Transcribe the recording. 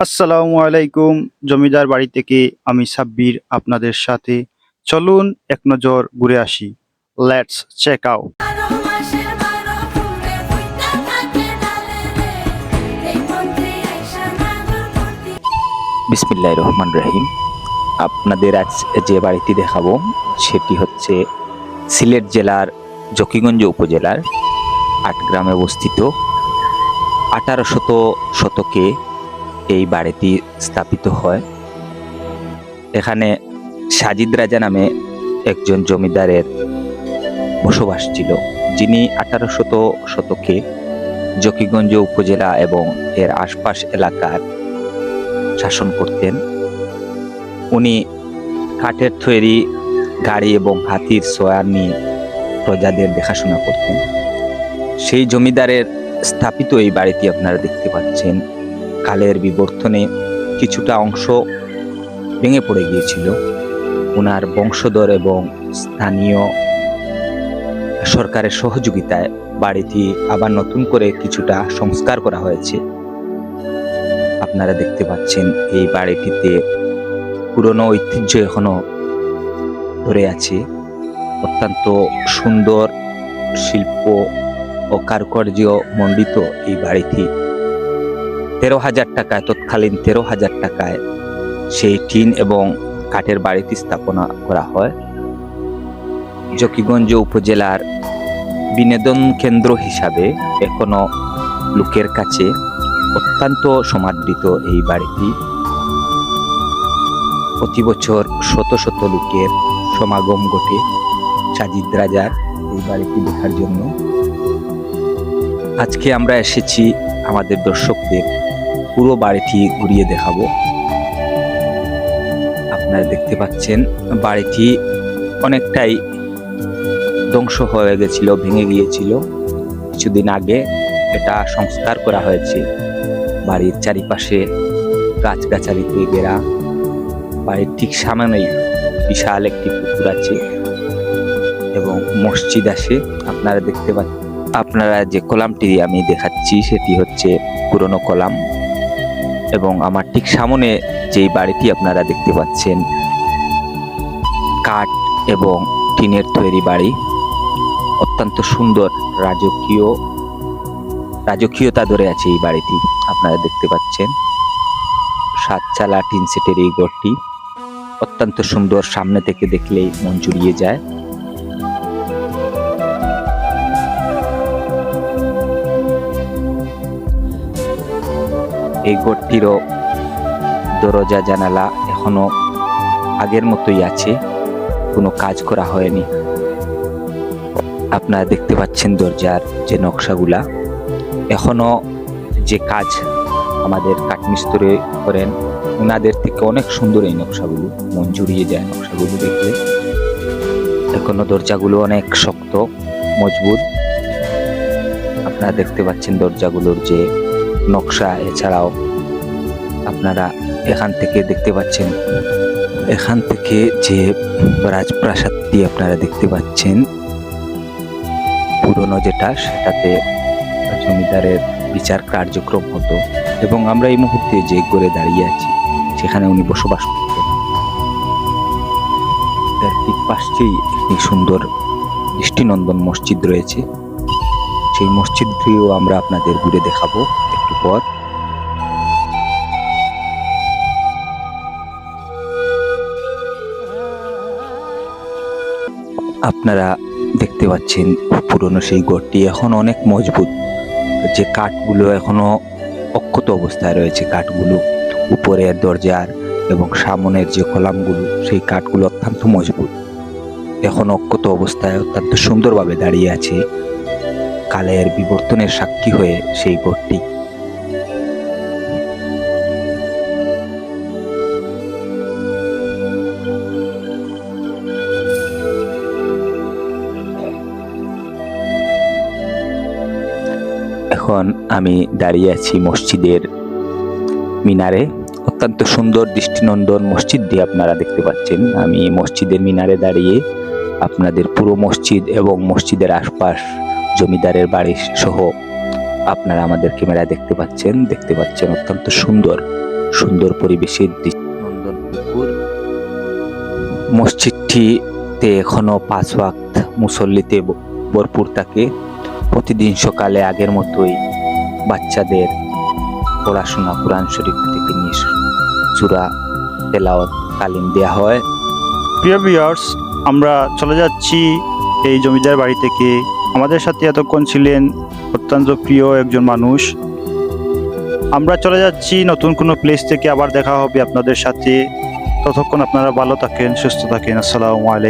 আসসালামু আলাইকুম জমিদার বাড়ি থেকে আমি সাব্বির আপনাদের সাথে। চলুন এক নজর ঘুরে আসি। লেটস চেক আউট বিসমিল্লাহ রহমান রহিম। আপনাদের আজ যে বাড়িটি দেখাবো সেটি হচ্ছে সিলেট জেলার জকিগঞ্জ উপজেলার আটগ্রামে অবস্থিত আঠারো শত শতকে এই বাড়িটি স্থাপিত হয়। এখানে সাজিদ রাজা নামে একজন জমিদারের বসবাস ছিল, যিনি আঠারো শত শতকে জকিগঞ্জ উপজেলা এবং এর আশপাশ এলাকার শাসন করতেন। উনি কাঠের তৈরি গাড়ি এবং হাতির সোয়ার নিয়ে প্রজাদের দেখাশোনা করতেন। সেই জমিদারের স্থাপিত এই বাড়িটি আপনারা দেখতে পাচ্ছেন। কালের বিবর্তনে কিছুটা অংশ ভেঙে পড়ে গিয়েছিল। ওনার বংশধর এবং স্থানীয় সরকারের সহযোগিতায় বাড়িটি আবার নতুন করে কিছুটা সংস্কার করা হয়েছে। আপনারা দেখতে পাচ্ছেন এই বাড়িটিতে পুরনো ঐতিহ্য এখনও ধরে আছে। অত্যন্ত সুন্দর শিল্প ও কারুকার্য মণ্ডিত এই বাড়িটি। তেরো হাজার টাকায়, তৎকালীন তেরো হাজার টাকায় সেই টিন এবং কাঠের বাড়িটি স্থাপনা করা হয়। জকিগঞ্জ উপজেলার বিনোদন কেন্দ্র হিসাবে এখনও লোকের কাছে অত্যন্ত সমাদৃত এই বাড়িটি। প্রতি বছর শত শত লোকের সমাগম ঘটে সাজিদ রাজার এই বাড়িটি দেখার জন্য। আজকে আমরা এসেছি আমাদের দর্শকদের পুরো বাড়িটি ঘুরিয়ে দেখাবো। আপনারা দেখতে পাচ্ছেন, বাড়িটি অনেকটাই ধ্বংস হয়ে গেছিল, ভেঙে গিয়েছিল। কিছুদিন আগে এটা সংস্কার করা হয়েছে। বাড়ির চারিপাশে গাছগাছালিতে ঘেরা বাড়ির ঠিক সামনেই বিশাল একটি পুকুর আছে এবং মসজিদ আছে। আপনারা দেখতে পাচ্ছেন, আপনারা যে কলামটি আমি দেখাচ্ছি, সেটি হচ্ছে পুরনো কলাম। এবং আমার ঠিক সামনে যেই বাড়িটি আপনারা দেখতে পাচ্ছেন, কাঠ এবং টিনের তৈরি বাড়ি, অত্যন্ত সুন্দর রাজকীয়, রাজকীয়তা ধরে আছে এই বাড়িটি আপনারা দেখতে পাচ্ছেন। সাতচালা টিন সেটের এই ঘরটি অত্যন্ত সুন্দর, সামনে থেকে দেখলেই মন জুড়িয়ে যায়। এই ঘরটিরও দরজা, জানালা এখনও আগের মতোই আছে। কোনো কাজ করা হয়নি। আপনারা দেখতে পাচ্ছেন দরজার যে নকশাগুলা। এখনও যে কাজ আমাদের কাঠমিস্ত্রি করেন ওনাদের থেকে অনেক সুন্দর এই নকশাগুলো। মন জুড়িয়ে যায় নকশাগুলো দেখলে এখনও দরজাগুলো অনেক শক্ত, মজবুত। আপনারা দেখতে পাচ্ছেন দরজাগুলোর যে নকশা এছাড়াও আপনারা এখান থেকে দেখতে পাচ্ছেন। এখান থেকে যে রাজপ্রাসাদটি আপনারা দেখতে পাচ্ছেন, পুরনো যেটা সেটাতে জমিদারের বিচার কার্যক্রম হতো এবং আমরা এই মুহূর্তে যে করে দাঁড়িয়ে আছি, সেখানে উনি বসবাস করতেন। তার ঠিক পাশেই একটি সুন্দর দৃষ্টিনন্দন মসজিদ রয়েছে। সেই মসজিদটিও আমরা আপনাদের ঘুরে দেখাবো। পর আপনারা দেখতে পাচ্ছেন, পুরনো সেই গড়টি এখন অনেক মজবুত। যে কাঠগুলো এখনও অক্ষত অবস্থায় রয়েছে, কাঠগুলো উপরের দরজার এবং সামনের যে কলামগুলো, সেই কাঠগুলো অত্যন্ত মজবুত। এখন অক্ষত অবস্থায় অত্যন্ত সুন্দরভাবে দাঁড়িয়ে আছে কালের বিবর্তনের সাক্ষী হয়ে সেই ঘরটি। এখন আমি দাঁড়িয়ে আছি মসজিদের মিনারে। অত্যন্ত সুন্দর দৃষ্টিনন্দন মসজিদ দিয়ে আপনারা দেখতে পাচ্ছেন। আমি মসজিদের মিনারে দাঁড়িয়ে আপনাদের পুরো মসজিদ এবং মসজিদের আশপাশ, জমিদারের বাড়ি সহ আপনারা আমাদের ক্যামেরায় দেখতে পাচ্ছেন। দেখতে পাচ্ছেন অত্যন্ত সুন্দর সুন্দর পরিবেশের দৃশ্য নন্দন পুকুর। মসজিদটিতে এখনও পাঁচ ওয়াক্ত মুসল্লিতে ভরপুর থাকে। প্রতিদিন সকালে আগের মতোই বাচ্চাদের পড়াশোনা, কোরআন শরীফ থেকে নিয়ে চূড়া তেলাওয়াত, তালিম দেওয়া হয়। প্রিয় ভিউয়ার্স আমরা চলে যাচ্ছি এই জমিদার বাড়ি থেকে। আমাদের সাথে এতক্ষণ ছিলেন অত্যন্ত প্রিয় একজন মানুষ। আমরা চলে যাচ্ছি নতুন কোনো প্লেস থেকে আবার দেখা হবে আপনাদের সাথে। ততক্ষণ আপনারা ভালো থাকেন, সুস্থ থাকেন। আসসালামু আলাইকুম।